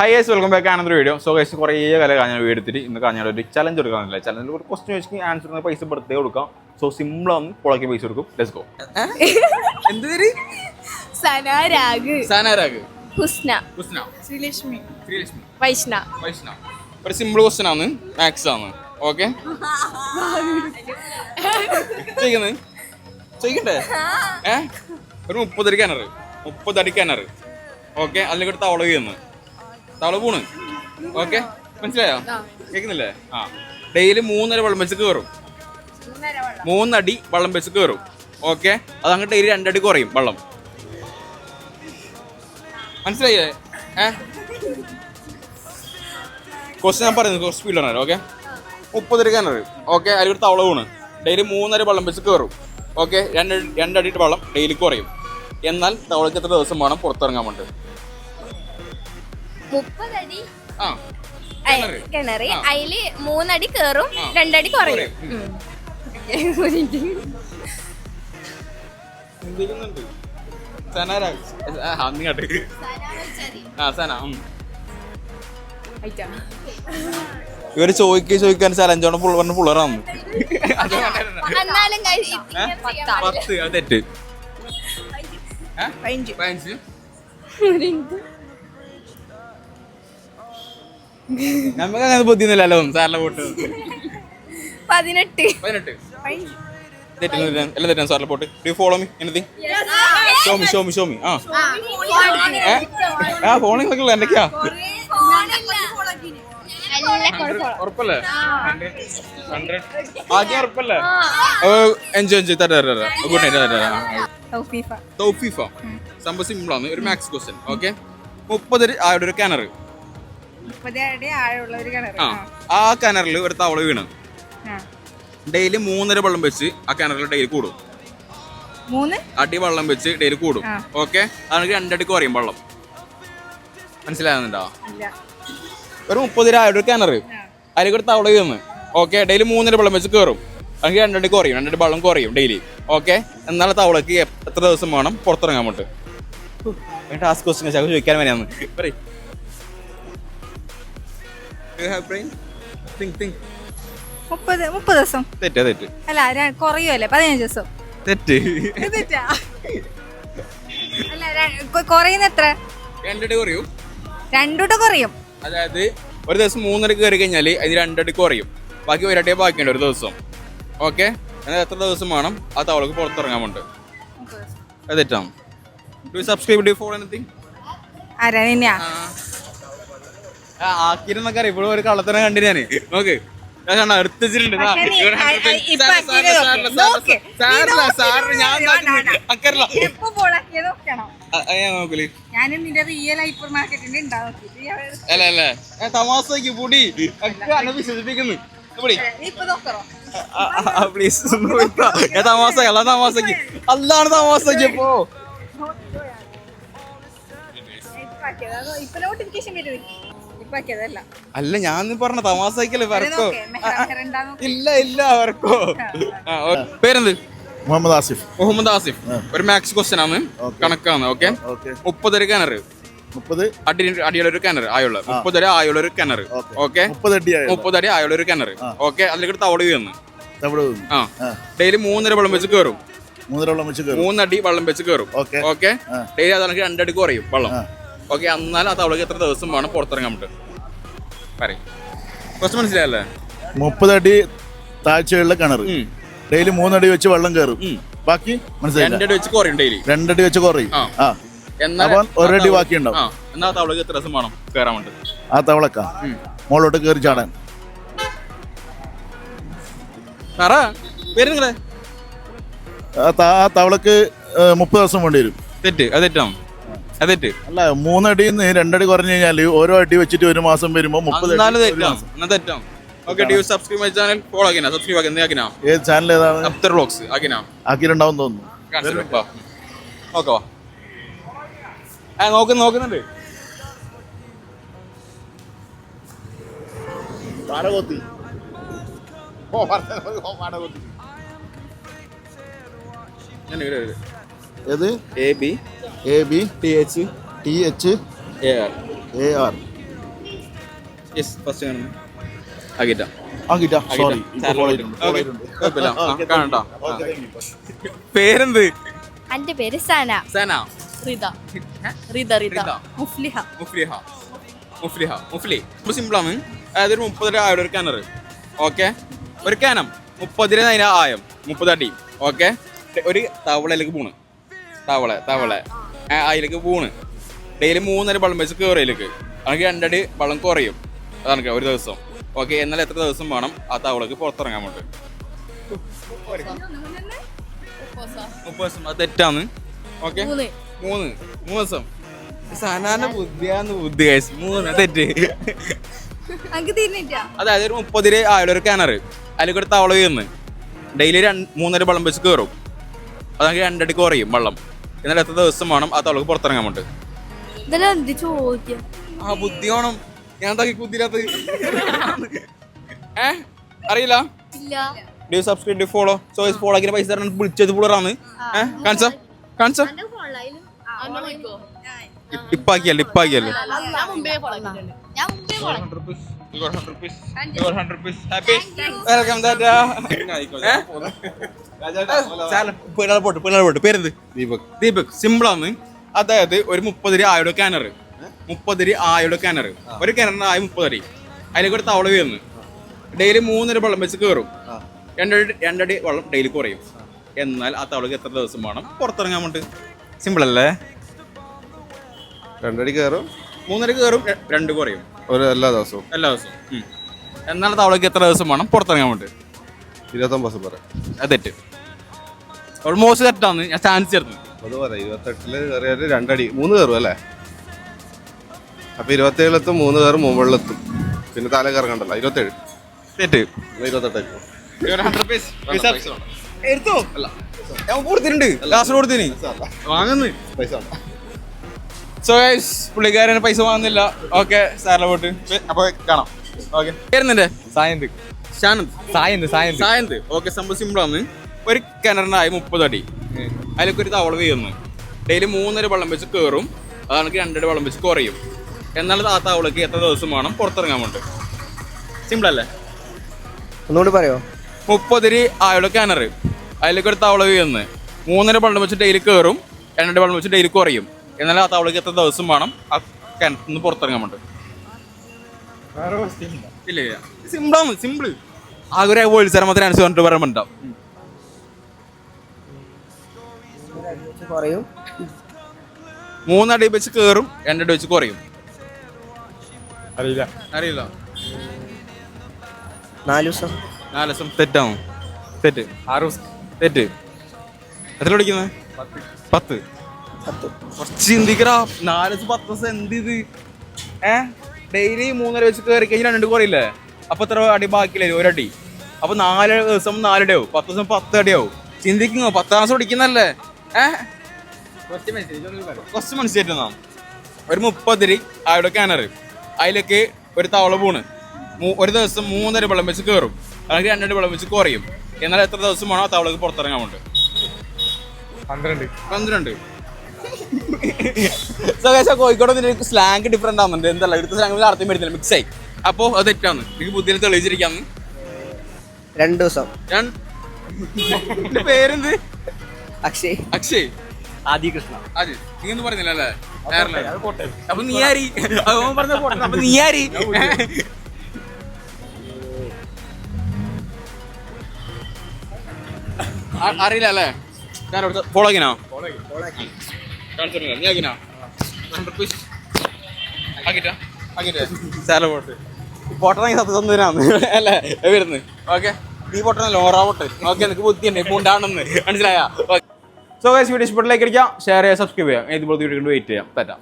Hi guys welcome back Ananda video so guys കുറേ കാലം കഴിഞ്ഞാൽ വീഡിയോ എടുത്തിട്ട് ഇന്ന് കാഞ്ഞാൽ ഒരു ചലഞ്ച് കൊടുക്കാനില്ല ചലഞ്ചിൽ ഒരു ക്വസ്റ്റ്യൻ ചോദിച്ചു ആൻസർ ചെയ്യുന്ന പൈസ ബർത്ത്ഡേ കൊടുക്കാം. സോ സിമ്പിളാണ് പുളക്കി പൈസ കൊടുക്കും. ലെറ്റ്സ് ഗോ എന്ത് പേര്? സന രാഗ്. സാനാരാഗ് ഹുസ്ന. ഹുസ്ന. ശ്രീലക്ഷ്മി. ശ്രീലക്ഷ്മി. വൈഷ്ണ. വൈഷ്ണ. ഒരു സിമ്പിൾ ക്വസ്റ്റ്യൻ ആണ്. മാത്സ് ആണ്. ഓക്കെ ചെയ്യുന്നത് ചെയ്യണ്ടേ ഏ? ഒരു മുപ്പത് അടി കിണറ്. മുപ്പത് അടി കിണറ്. ഓക്കെ അതിലേക്ക് തവള വീഴുന്നു. തവള പൂണ് ഓക്കെ? മനസ്സിലായോ? കേൾക്കുന്നില്ലേ ആ. ഡെയിലി മൂന്നര വെള്ളം വെച്ച് കയറും മൂന്നടി വെള്ളം വെച്ച് കയറും ഓക്കെ? അത് അങ്ങോട്ട് ഡെയിലി രണ്ടടി കുറയും വെള്ളം. മനസ്സിലായില്ലേ? ഏ? ക്വസ്റ്റ്യൻ ഞാൻ പറയുന്നത് കുറച്ച് സ്പീഡിലാണ് ഓക്കെ? മുപ്പത് രൂപ കിണറ് ഓക്കെ? അതിലൊരു തവള വീണ് ഡെയിലി മൂന്നര വെള്ളം വെച്ച് കയറും ഓക്കെ? രണ്ട് രണ്ടടിയിട്ട് വെള്ളം ഡെയിലി കുറയും. എന്നാൽ തവളയ്ക്ക് എത്ര ദിവസം വേണം പുറത്തിറങ്ങാൻ വേണ്ടി? മുപ്പതടി. ആ കിണറ്. അതിൽ മൂന്നടി കേറും രണ്ടടി കുറയും. ഇവർ ചോദിക്ക ചോദിക്കാൻ ചലഞ്ചോണ്ട് പുള്ളറിന് പുള്ളറാന്ന്. പത്ത് തെറ്റ്. പതിനഞ്ച്. പതിനഞ്ച്. നമുക്ക് അങ്ങനെ ബുദ്ധിയൊന്നുമില്ലല്ലോ. സാറിന്റെ പോട്ട് പതിനെട്ട്. പതിനെട്ട്. തെറ്റുന്നു എല്ലാം തെറ്റാണ് സാറിന്റെ pot do follow me anything show me show me show me ആ. ഫോണിൽ എന്തൊക്കെയാ? ഉറപ്പല്ലേ? ആദ്യം ഉറപ്പല്ലേ? എൻജോയ് എൻജോയ് തരാ തരാ ഗുഡ് നൈറ്റ് തരാ തൗഫീഫ. സംഭവം സിമ്പിൾ ആണ്. ഒരു മാക്സ് ക്വസ്റ്റ്യൻ ഓക്കെ മുപ്പത് ആയുടെ ഒരു കിണർ. ആ ആ കിണറിൽ ഒരു തവള വീണ്. ഡെയിലി മൂന്നര വെള്ളം വെച്ച് ആ കിണറിൽ ഡെയിലി കൂടും. മൂന്ന്? അടി വെള്ളം വെച്ച് ഡെയിലി കൂടും. ഓക്കെ? അതാണെങ്കിൽ രണ്ടടി കുറയും വെള്ളം. മനസ്സിലാകുന്നുണ്ടോ? ഇല്ല. ഒരു മുപ്പത് രൂപ ഒരു കിണർ അതിലേക്ക് ഒരു തവള വീണ്. ഓക്കെ? ഡെയിലി മൂന്നര വെള്ളം വെച്ച് കയറും അല്ലെങ്കിൽ രണ്ടടി കുറയും. രണ്ടടി വെള്ളം കുറയും ഡെയിലി. ഓക്കെ? എന്നാൽ തവളക്ക് എത്ര ദിവസം വേണം പുറത്തിറങ്ങാൻ വേണ്ടി ടാസ്ക് ക്വസ്റ്റ്യൻ ചോദിക്കാൻ വേണ്ടിയാണ് പറയ്. You have brain? Think, think. മുപ്പത് മുപ്പത് ദിവസം. തെറ്റ തെറ്റ്. അല്ല ര- കുറയുമല്ലേ പതിനഞ്ച് ദിവസം. തെറ്റ്. ഇത് തെറ്റാ? അല്ല ര- കൊ- കുറയുന്ന എത്ര? രണ്ടടി കുറയും. രണ്ടൂട്ട് കുറയും. അതായത് ഒരു ദിവസം മൂന്നര കയറി കഴിഞ്ഞാൽ അതിന് രണ്ടടി കുറയും. ബാക്കി ഒരടിയെ ബാക്കിയുണ്ട് ഒരു ദിവസം. ഓക്കെ? എന്നാൽ എത്ര ദിവസം വേണം? ആ തവളക്ക് പുറത്തിറങ്ങാൻ വേണ്ടി. അത് തെറ്റാണ്. Do subscribe do for anything ആരാ നിന്നെയാ? ആക്കിരുന്നൊക്കെ അറിയാം. ഇപ്പോഴും ഒരു കള്ളത്തനെ കണ്ടു ഞാൻ നോക്ക്. ഞാൻ അല്ല അല്ല. തമാസക്ക് പൊടി. ഒക്കെ പ്ലീസ് ഞാൻ തമാസക്ക് അല്ല തമാസക്ക് അല്ലാണ് തമാസക്ക് ഇപ്പൊ. ഇപ്പൊ നോട്ടിഫിക്കേഷൻ വരും ഇപ്പൊ ആക്കിയതല്ല അല്ല ഞാൻ പറഞ്ഞ തമാസക്കല്ലേ ഇത് വർക്കോ. ഇല്ല ഇല്ല വർക്കോ. പേരെന്ത്? മുഹമ്മദ് ആസിഫ്. മുഹമ്മദ് ആസിഫ്. ഒരു മാക്സ് ക്വസ്റ്റൻ ആണ്. കണക്കാണ് ഓക്കെ? മുപ്പതൊരു കിണർ മുപ്പത്? അടി അടിയുള്ള ഒരു കിണർ ആയുള്ള മുപ്പതര ആയുള്ള ഒരു കിണർ ഓക്കെ. ഓക്കെ? മുപ്പത് അടിയായ മുപ്പതടി ആയുള്ള ഒരു കിണർ ഓക്കെ? അതിലേക്ക് തവള വീഴുന്നു. ആ. ഡെയിലി മൂന്നര വെള്ളം വെച്ച് കയറും മൂന്നര വെള്ളം വെച്ച് മൂന്നടി വെള്ളം വെച്ച് കയറും ഓക്കെ. ഡെയിലി അതാണെങ്കിൽ രണ്ടടി കുറയും വെള്ളം. ഓക്കെ എന്നാൽ അത് തവളക്ക് എത്ര ദിവസം വേണം പുറത്തിറങ്ങാൻ പറ്റും? പറയും. കുറച്ച് മനസ്സിലായല്ലേ? മുപ്പത് അടി താഴ്ചയുള്ള കിണർ. ഡെയിലി മൂന്നടി വെച്ച് വെള്ളം കയറും. ബാക്കി മനസ്സിലായി രണ്ടടി വെച്ച് കുറയും ഡെയിലി? രണ്ടടി വെച്ച് കുറയും. ആ. എന്നാൽ ഒരടി ബാക്കി ഉണ്ടാവും. എന്നാൽ തവളക്ക് എത്ര ദിവസം വേണം കയറാൻ വേണ്ടി? ആ തവളക്ക. മുകളിലോട്ട് കയറി ചാടാൻ. ആ തവളക്ക് മുപ്പത് ദിവസം വേണ്ടി വരും. തെറ്റ് അത് തെറ്റാണ്? അത് തെറ്റ് അല്ല മൂന്നടിയിൽ നിന്ന് രണ്ടടി കുറഞ്ഞു കഴിഞ്ഞാൽ ഓരോ അടി വെച്ചിട്ട് ഒരു മാസം വരുമ്പോൾ മുപ്പത് എന്നാലും. എന്നാ okay subscribe my channel. Follow ആക്കിനാ. Subscribe ആക്കി. ആക്കിനാ? ഏത് ചാനൽ ഏതാണ്? അപ്തർ വ്ളോഗ്സ് ആക്കിനാ. ആക്കിയിട്ടുണ്ടാവും തോന്നുന്നു. വാ. ആ നോക്കുന്നു നോക്കുന്നുണ്ട്. പാടകൊത്തി ഓ പാടകൊത്തി ഞാൻ ഏത്? A B. A B T H T H A R A R yes first കാണുന്നു അഗിറ്റ അഗിറ്റ സോറി കാണണ്ട. പേരെന്ത്? എന്റെ പേര് സന. സന. റിത. റിത റിത. മുഫ്ലിഹ. മുഫ്ലിഹ. മുഫ്ലിഹ. മുഫ്ലി. സിമ്പിളാണ് അതായത് ഒരു മുപ്പത് രൂപ ആയുടെ ഒരു കിണർ ഓക്കെ ഒരു കിണം മുപ്പത് രൂപ അതിന് ആയം. മുപ്പത് അടി ഓക്കെ ഒരു തവളയിലേക്ക് പോണ്. തവള തവള. അതിലേക്ക് പോണ്. ഡെയിലി മൂന്നര വെള്ളം വെച്ച് കയറി അതിലേക്ക് അല്ലെങ്കിൽ രണ്ടടി വെള്ളം കുറയും. അതാണ് ഒരു ദിവസം. ഓക്കെ എന്നാൽ എത്ര ദിവസം വേണം ആ തവളക്ക് പുറത്തിറങ്ങാൻ വേണ്ടി? മുപ്പത് ദിവസം. അത് തെറ്റാന്ന്. ഓക്കെ മൂന്ന്. മൂന്ന്. ദിവസം. സാധാരണ ബുദ്ധിയാന്ന് ബുദ്ധി കഴിച്ചു മൂന്ന് തെറ്റ്. അതായത് ഒരു മുപ്പതിൽ ആയുള്ള ഒരു കിണർ അതിലേക്ക് ഒരു തവള വീന്ന് ഡെയിലി രണ്ട് മൂന്നര വെള്ളം വെച്ച് കയറും അതാണെങ്കിൽ രണ്ടടി കുറയും വെള്ളം. എന്നാൽ എത്ര ദിവസം വേണം ആ തവളക്ക് പുറത്തിറങ്ങാൻ വേണ്ടി ഇതെല്ലാം എന്ത് ചോദ്യം ആ ബുദ്ധി വേണം ഞാൻ എന്താക്കി കുത്തിരാത്ത ഏ അറിയില്ല ഇല്ല subscribe do follow choice follow ആക്കിയ പൈസ തരണം വിളിച്ചത് പുള്ളറാന്ന് ഏ കാണിച്ച കാണിച്ച ഇപ്പാക്കിയല്ലേ ഇപ്പാക്കിയല്ലേ ഞാൻ മുമ്പേ ഞാൻ മുമ്പേ പോട്ട് പോട്ട്. പേരെന്ത്? ദീപക്. ദീപക്. സിമ്പിളാണ് അതായത് ഒരു മുപ്പതരി ആയുടെ കിണർ മുപ്പതരി ആയുടെ കിണർ ഒരു കിണറിന് ആയ അരി അതിലേക്ക് ഒരു തവള വീഴുന്നു. ഡെയിലി മൂന്നര വെള്ളം വെച്ച് കയറും രണ്ടടി രണ്ടടി വെള്ളം ഡെയിലി കുറയും. എന്നാൽ ആ തവളക്ക് എത്ര ദിവസം വേണം? പുറത്തിറങ്ങാൻ വേണ്ടി സിമ്പിൾ അല്ലേ? രണ്ടടി കയറും മൂന്നര കയറും രണ്ട് കുറയും. ഒരു എല്ലാ ദിവസവും. എല്ലാ ദിവസവും. ഉം. എന്നാൽ തവളക്ക് എത്ര ദിവസം വേണം? പുറത്തിറങ്ങാൻ വേണ്ടി. ഇരുപത്തൊമ്പത് ദിവസം പറയാം. അത് തെറ്റ്. ഓൾമോസ്റ്റ് തെറ്റാന്ന് ഞാൻ ചാൻസ് ചേർന്നു അത് പറയാം. ഇരുപത്തെട്ടിൽ കയറിയാൽ രണ്ടടി. മൂന്ന് കയറും അല്ലേ? അപ്പൊ ഇരുപത്തേഴിലെത്തും മൂന്ന് കയറും മുകളിലെത്തും. പിന്നെ തല കറങ്ങണ്ടല്ലോ. ഇരുപത്തേഴ്. തെറ്റ്. എന്നാ ഇരുപത്തെട്ടായിരിക്കും എടുത്തോ? അല്ല. ഞാൻ കൊടുത്തിട്ടുണ്ട്. ലാസ്റ്റ് കൊടുത്തിന്. വാങ്ങുന്നു. പൈസ വേണ്ട. സോ ഗൈസ് പുള്ളിക്കാരന് പൈസ വാങ്ങുന്നില്ല. ഓക്കെ സാറിനെ പോട്ട് അപ്പൊ കാണാം. ഓക്കെ പേരുന്നുണ്ട് സായന്ത്. ഷാനന്ദ്. സായന്ത് സായന്ത്. സായന്ത്. ഓക്കെ സംഭവം സിമ്പിൾ ആണ്. ഒരു കിണറിനായി മുപ്പത് അടി. അതിലേക്ക് ഒരു തവള വീഴുന്നു. ഡെയിലി മൂന്നര വെള്ളം വെച്ച് കയറും അതാണെങ്കിൽ രണ്ടര വെള്ളം വെച്ച് കുറയും. എന്നാൽ ആ തവളക്ക് എത്ര ദിവസം വേണം? പുറത്തിറങ്ങാൻ വേണ്ടി. സിമ്പിൾ അല്ലേ? ഒന്നുകൂടി പറയോ? മുപ്പതിരി ആയുള്ള കിണർ അതിലേക്ക് ഒരു തവള വീഴുന്നു. മൂന്നര വെള്ളം വെച്ച് ഡെയിലി കയറും രണ്ടര വെള്ളം വെച്ച് ഡെയിലി കുറയും. എന്നാൽ ആ തവളക്ക് എത്ര ദിവസം വേണം ആ കിണറ്റിൽ നിന്ന് പുറത്തിറങ്ങാൻ വേണ്ടി. ഇല്ല ഇല്ല. സിമ്പിളാണ് സിമ്പിൾ ആകെ ഒരു പോലീസുകാരൻ അനുസരിച്ച് പറഞ്ഞിട്ട് പറയാൻ പറ്റാം പറയൂ മൂന്നടി വെച്ച് കയറും രണ്ടടി വെച്ച് കുറയും. അറിയില്ല. അറിയില്ല. നാല് ദിവസം. നാല് ദിവസം തെറ്റാവും. തെറ്റ്. ആറ് ദിവസം. തെറ്റ്. എത്ര പഠിക്കുന്നത്? പത്ത് പത്ത്. കുറച്ച് ചിന്തിക്കടാ. നാല് ദിവസം പത്ത് ദിവസം എന്ത് ഇത്. ഏ? ഡെയിലി മൂന്നര വെച്ച് കയറി കഴിഞ്ഞാൽ രണ്ട് കുറയില്ലേ അപ്പൊ എത്ര അടി ബാക്കിയില്ലേ? ഒരടി അപ്പൊ നാല് ദിവസം നാലടി ആവും. പത്ത് ദിവസം പത്ത് അടി ആവും. ചിന്തിക്കുന്നോ പത്താം ദിവസം പഠിക്കുന്നല്ലേ ഏ? കുറച്ച് മനസ്സിലായിട്ടു ഒരു മുപ്പതിരി അവിടെ കിണർ അതിലേക്ക് ഒരു തവള പൂണ്. ഒരു ദിവസം മൂന്നര വെള്ളം വെച്ച് കയറും അല്ലെങ്കിൽ രണ്ടടി വെള്ളം വെച്ച് കുറയും. എന്നാൽ എത്ര ദിവസം വേണോ ആ തവളക്ക് പുറത്തിറങ്ങാൻ വേണ്ടി. പന്ത്രണ്ട്. പന്ത്രണ്ട്. ആ കോഴിക്കോട് നിനക്ക് സ്ലാങ് ഡിഫറെന്റ് ആവുന്നുണ്ട് എന്തല്ല എടുത്ത സ്ലാങ് അർത്ഥം വരുന്നില്ല മിക്സ് ആയി. അപ്പോ അത് തെറ്റാന്ന്. എനിക്ക് ബുദ്ധിയിൽ തെളിയിച്ചിരിക്കാന്ന്. രണ്ടു ദിവസം. എന്റെ പേരെന്ത്? അക്ഷയ്. അക്ഷയ്. ആദി. കൃഷ്ണ അത് നീ ഒന്നും പറഞ്ഞില്ല അല്ലേ? അപ്പൊ നീ ആരി? അവൻ പറഞ്ഞ അപ്പൊ നീ ആരി? അറിയില്ല അല്ലേ? ഞാൻ ഫോളോ ആക്കിനോ നീ ആക്കിനാ? ആക്കിട്ടാ? ആക്കിട്ടേ. സാല പോട്ട്. പൊട്ടണെങ്കിൽ സത്യസന്ധനാന്ന് അല്ലേ? വരുന്ന് ഓക്കെ. നീ പൊട്ടണ പൊട്ട്. ഓക്കെ നിനക്ക് ബുദ്ധിയുണ്ട്. പൂണ്ടാണെന്ന്. മനസ്സിലായാ? സോ ഗൈസ് വീഡിയോ ഇഷ്ടപ്പെട്ടിലേക്ക് അടിക്കാം ഷെയർ ചെയ്യാം സബ്സ്ക്രൈബ് ചെയ്യാം ഇതുപോലത്തെ വീഡിയോ കൊണ്ട് വെയിറ്റ് ചെയ്യാം. പറ്റാം